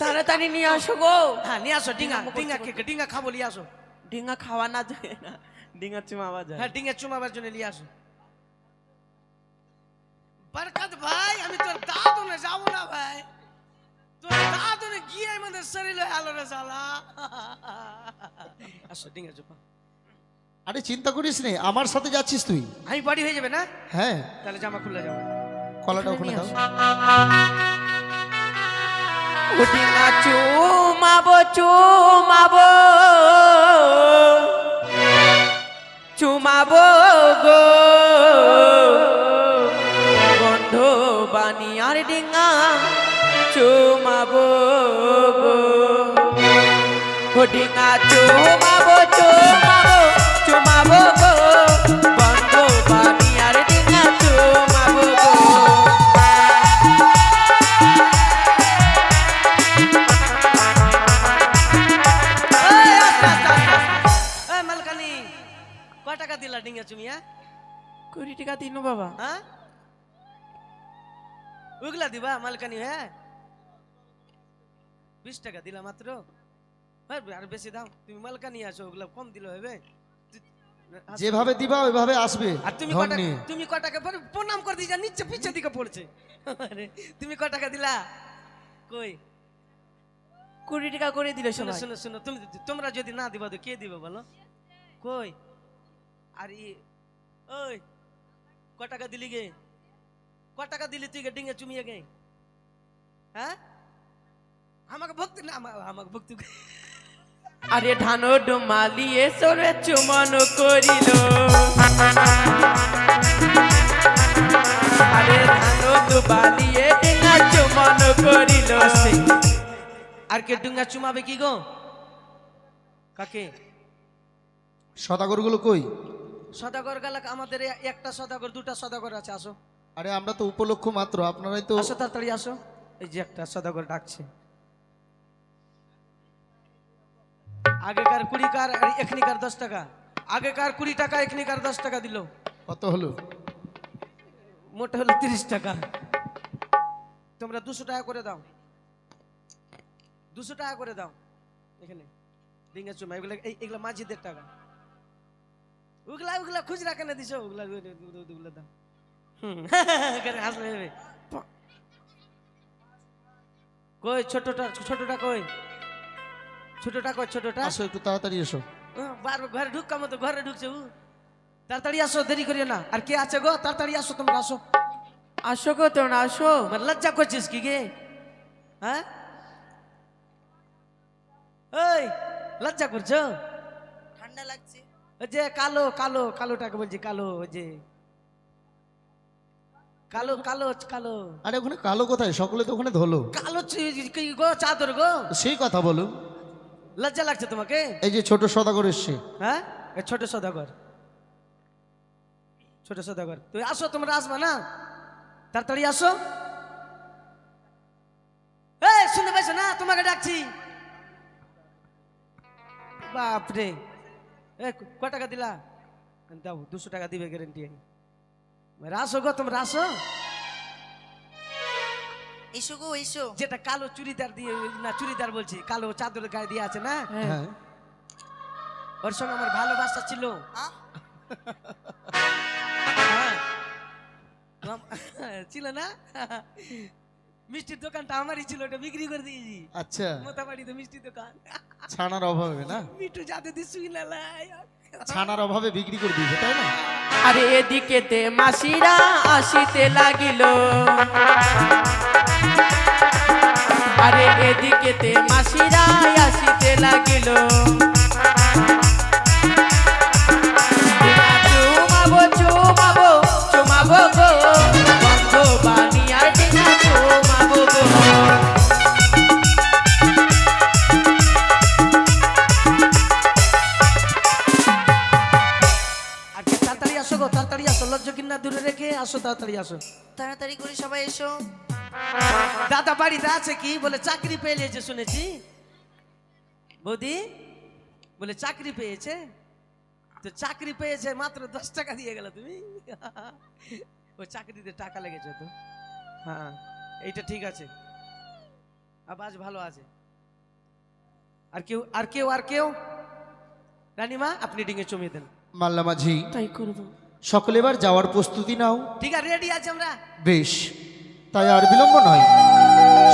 তাড়াতাড়ি নিয়ে আসো গো। হ্যাঁ নিয়ে আসো ডিঙা ডিঙা ডিঙা করতে কে ডিঙা খাব নিয়ে আসো। ডিঙা খাওয়া না যায় না ডিঙা চুমাওয়া যায়। হ্যাঁ ডিঙা চুমাবার জন্য নিয়ে আসো। বরকত ভাই আমি তোর দাদনে যাব না ভাই। তোর দাদনে গিয়ে আমাদের শরীরে আলো রে শালা। আসো ডিঙা আরে চিন্তা করিস নে আমার সাথে যাচ্ছিস তুই? আমি বাড়ি হয়ে যাবে না? হ্যাঁ। তাহলে জামা খুলে যাব। কলাটা ওখানে দাও। ও চুমাব চুমাবো। চুমাবো গো। বন্ধ বানিয়ার ডিঙা চুমাবো গো। ডিঙা চুমাবো কুড়ি টাকা দিন বাবা। হ্যাঁ? ওগুলা দিবা মালকানি হ্যাঁ? বিশ টাকা দিলা মাত্র? হ্যাঁ, আর বেশি দাও। তুমি মালকানি আছো ওগুলা কম দিলে হবে। যেভাবে দিবা ওইভাবে আসবে আর তুমি তুমি ক টাকা পরে প্রণাম করে দিয়ে নিচে পিছের দিকে পড়ছে। আরে, তুমি দিলা? কই? কুড়ি টাকা করে দিলে শুনো শুনো শুনো তুমি তোমরা যদি না দিবা তো কে দিবে বলো? কই? আর ই ওই ক টাকা দিলি গে? ক টাকা দিলি তুই গে ডিঙে চুমিয়ে গে? হ্যাঁ? আমাকে ভক্তি না আমা- আমাকে ভক্তি আরে ধানো ডুমালিয়ে সরে চুমন করিল। আরে ধানো ডুবালিয়ে ডিঙা চুমন করিল। আর কে ডুঙ্গা চুমাবে কি গো? কাকে? সদাগরগুলো কই? সদাগর গালাক আমাদের একটা সদাগর দুটা সদাগর আছে আসো। আরে আমরা তো উপলক্ষ মাত্র আপনারাই তো আসো তাড়াতাড়ি আসো। এই যে একটা সদাগর ডাকছে। আগেকার কুড়ি কার আর এখনিকার দশ টাকা। আগেকার কুড়ি টাকা এখনিকার দশ টাকা দিল। কত হলো? মোটা হলো তিরিশ টাকা। তোমরা দুশো টাকা করে দাও। দুশো টাকা করে দাও। এখানে। ডিঙ্গা চুমা এগুলো এই- এগুলো মাঝিদের টাকা। ওগুলা ওগুলা খুচরা কেন দিছো ওগুলা ওগুলা দাও হুম এখানে হাসলে কই ছোটটা ছোটটা কই ছোটটা কই ছোটটা আসো একটু তাড়াতাড়ি এসো হুম, বার ঘরে ঢুকা মতো ঘরে ঢুকছে ও তাড়াতাড়ি আসো দেরি করিও না আর কে আছে গো তাড়াতাড়ি আসো তোমরা আসো আসো গো তোমরা আসো মানে লজ্জা করছিস কি গে হ্যাঁ ওই লজ্জা করছ ঠান্ডা লাগছে যে কালো কালো কালোটাকে বলছি কালো যে। কালো কালো কালো। আরে ওখানে কালো কোথায়? সকলে তো ওখানে ধলো। কালো চি- গো চাদর গো? সেই কথা বলো লজ্জা লাগছে তোমাকে? এই যে ছোট সদাগর এসছে। হ্যাঁ? ছোট সদাগর। ছোট সদাগর। তুই আসো তোমরা আসবা না? তাড়াতাড়ি আসো। এই শুনতে পাইছো না? তোমাকে ডাকছি। বাপরে। এ ক টাকা দিলা? দাও দুশো টাকা দিবে গ্যারেন্টি আসো গো তোমরা আসো। এসো গো এসো। যেটা কালো চুড়িদার দিয়ে না চুড়িদার বলছি কালো চাদর গায়ে দিয়ে আছে না? হ্যাঁ। ওর সঙ্গে আমার ভালোবাসা ছিল। হ্যাঁ। ছিল না? মিষ্টির দোকানটা আমারই ছিল ওটা বিক্রি করে দিয়েছি। আচ্ছা। মোতাবাড়িতে মিষ্টির দোকান। ছানার অভাবে না? মিঠু যাতে দিসুই না লাই। ছানার অভাবে বিক্রি করে দিয়েছে তাই না? আরে এদিকে তে মাসিরা আসিতে লাগিল। আরে এদিকে তে মাসিরা আসিতে লাগিল। তাড়াতাড়ি আসো। তাড়াতাড়ি করে সবাই এসো। দাদা বাড়িতে আছে কি? বলে চাকরি পেয়ে নিয়েছে শুনেছি। বৌদি বলে চাকরি পেয়েছে? তো চাকরি পেয়েছে মাত্র দশ টাকা দিয়ে গেল তুমি। ও চাকরিতে টাকা লেগেছে তো। হ্যাঁ এইটা ঠিক আছে। আবাজ ভালো আছে। আর কেউ আর কেউ আর কেউ? রানিমা আপনি ডিঙে চমিয়ে দেন। মাল্লা মাঝি তাই করব সকলে এবার যাওয়ার প্রস্তুতি নাও। ঠিক আছে রেডি আছে আমরা। বেশ তাই আর বিলম্ব নয়।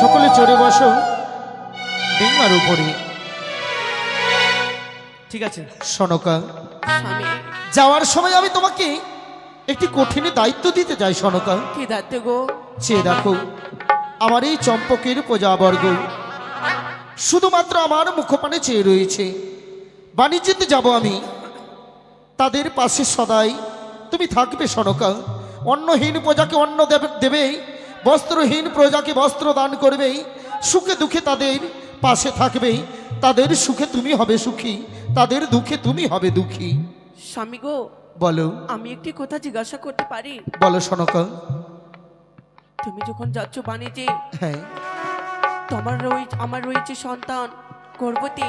সকলে চড়ে বসো ডিঙ্গার উপরে। ঠিক আছে সনকা। যাওয়ার সময় আমি তোমাকে একটি কঠিন দায়িত্ব দিতে চাই সনকা। কি দাঁতে গো? চেয়ে দেখো আমার এই চম্পকের প্রজাবর্গ। শুধুমাত্র আমার মুখপানে চেয়ে রয়েছে। বাণিজ্যতে যাব আমি। তাদের পাশে সদাই তুমি থাকবে সনকা। অন্নহীন প্রজাকে অন্ন দেবে দেবে বস্ত্রহীন প্রজাকে বস্ত্র দান করবেই সুখে দুঃখে তাদের পাশে থাকবেই তাদের সুখে তুমি হবে সুখী তাদের দুঃখে তুমি হবে দুঃখী। স্বামী গো বলো। আমি একটি কথা জিজ্ঞাসা করতে পারি? বলো সনকা। তুমি যখন যাচ্ছ বাণিজ্যে হ্যাঁ। তোমার রয়েছে আমার রয়েছে সন্তান গর্ভবতী।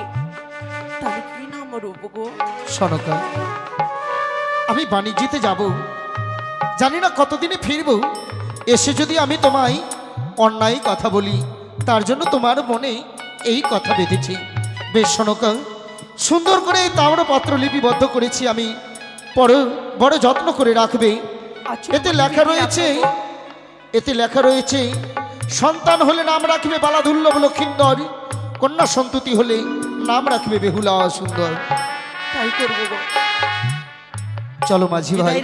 তাহলে কি নাম রূপ গো? সনকা। আমি বাণিজ্যতে যাব। জানি না কতদিনে ফিরব। এসে যদি আমি তোমায় অন্যায় কথা বলি তার জন্য তোমার মনে এই কথা বেঁধেছি। বেশ সনকা সুন্দর করে এই তাম্রপত্র লিপিবদ্ধ করেছি আমি। বড় বড় যত্ন করে রাখবে। আচ্ছা, এতে লেখা রয়েছে এতে লেখা রয়েছে সন্তান হলে নাম রাখবে বালাদুল্লভ লক্ষিন্দর কন্যা সন্ততি হলে নাম রাখবে বেহুলা সুন্দর। তাই করব চলো মাঝি ভাই।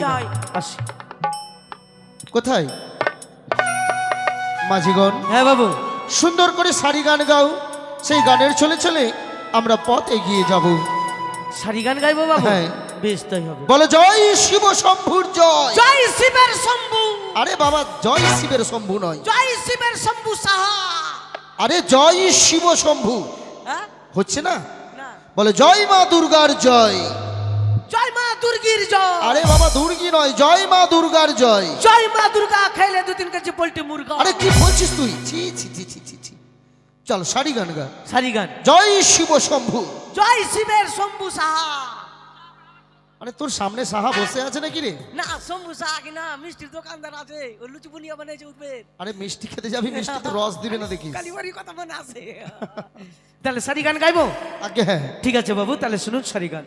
তাই। আসছি কোথায়? মাঝিগণ হ্যাঁ বাবু। সুন্দর করে সারি গান গাও। সেই গানের চলে চলে আমরা পথ এগিয়ে যাব। সারি গান গাইবো বাবু? হ্যাঁ। বেশ তাই হবে। বলো জয় শিব শম্ভুর জয়। জয় শিবের শম্ভু। আরে বাবা জয় শিবের শম্ভু নয়। জয় শিবের শম্ভু সাহা। আরে জয় শিব শম্ভু। হ্যাঁ? হচ্ছে না? বলে জয় মা দুর্গার জয়। জয় মা দুর্গির জয়। আরে বাবা দুর্গি নয় জয় মা দুর্গার জয়। জয় মা দুর্গা খাইলে দু তিন কেজি পোল্ট্রি মুরগা। আরে কি বলছিস তুই? ছি ছি ছি ছি ছি ছি। চল সারি গান গা। সারি গান। জয় শিব শম্ভু। জয় শিবের শম্ভু সাহা। আরে তোর সামনে সাহা বসে আছে নাকি রে? না শম্ভু সাহা কি না মিষ্টির দোকানদার আছে। ও লুচি বুনিয়া বানাইছে উঠবে। আরে মিষ্টি খেতে যাবি মিষ্টিতে রস দিবে না দেখিস। কালীবাড়ি কথা মনে আছে। তাহলে সারি গান গাইবো? আগে হ্যাঁ। ঠিক আছে বাবু তাহলে শুনুন সারি গান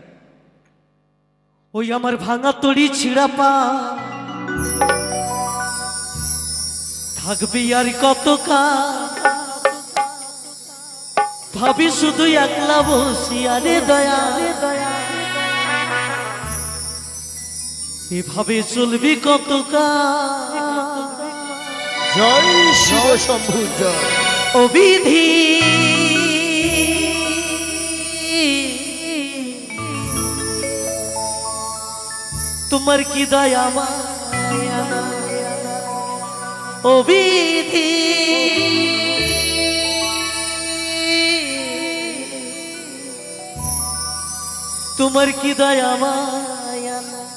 ওই আমার ভাঙা তড়ি ছিঁড়া পা। থাকবি আর কত কা ভাবি শুধু একলা বসিয়া রে দয়া রে দয়া। এভাবে চলবি কত জয় শিব শম্ভু জয়। অবিধি। তোমার কি দয়া অবিধি। তোমার কি দয়া মায়া?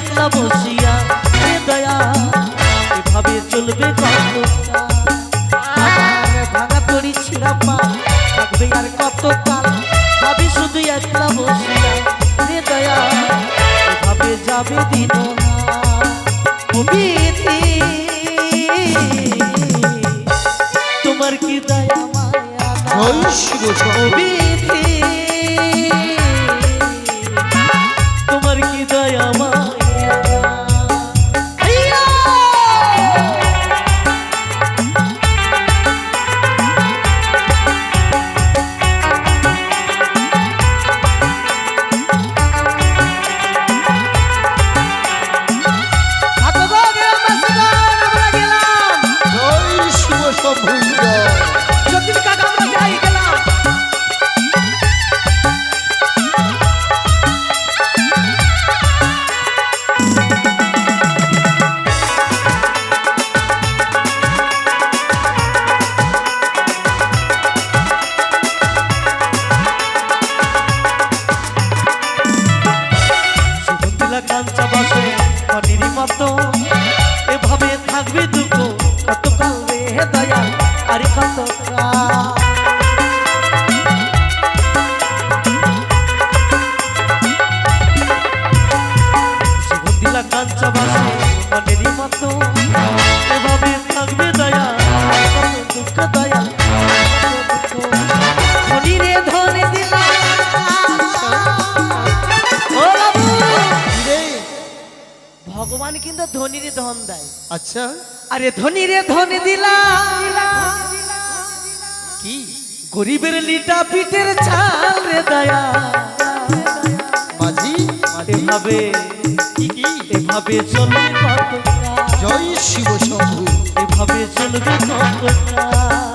একলা বসিয়া হে দয়া এভাবে চলবে কত ভাঙা ছিঁড়া পা থাকবে আর কত কাল? আমি শুধু একলা বসিয়া হে দয়া এভাবে যাবে দিন তোমার কি দয়া মায়া জয় রাজ্যবাসী মনেরই মতো এভাবে থাকবে দয়া দুঃখ দয়া শরীরে ধরে দিলাম। ভগবান কিন্তু ধনির ধন দেয়। আচ্ছা। আরে ধনিরে ধন দিলা কি? গরিবের লিটা পিঠের ছাল রে দয়া। মাঝি। এভাবে এভাবে চলবে কত জয় শিব শম্ভু। এভাবে চলবে কত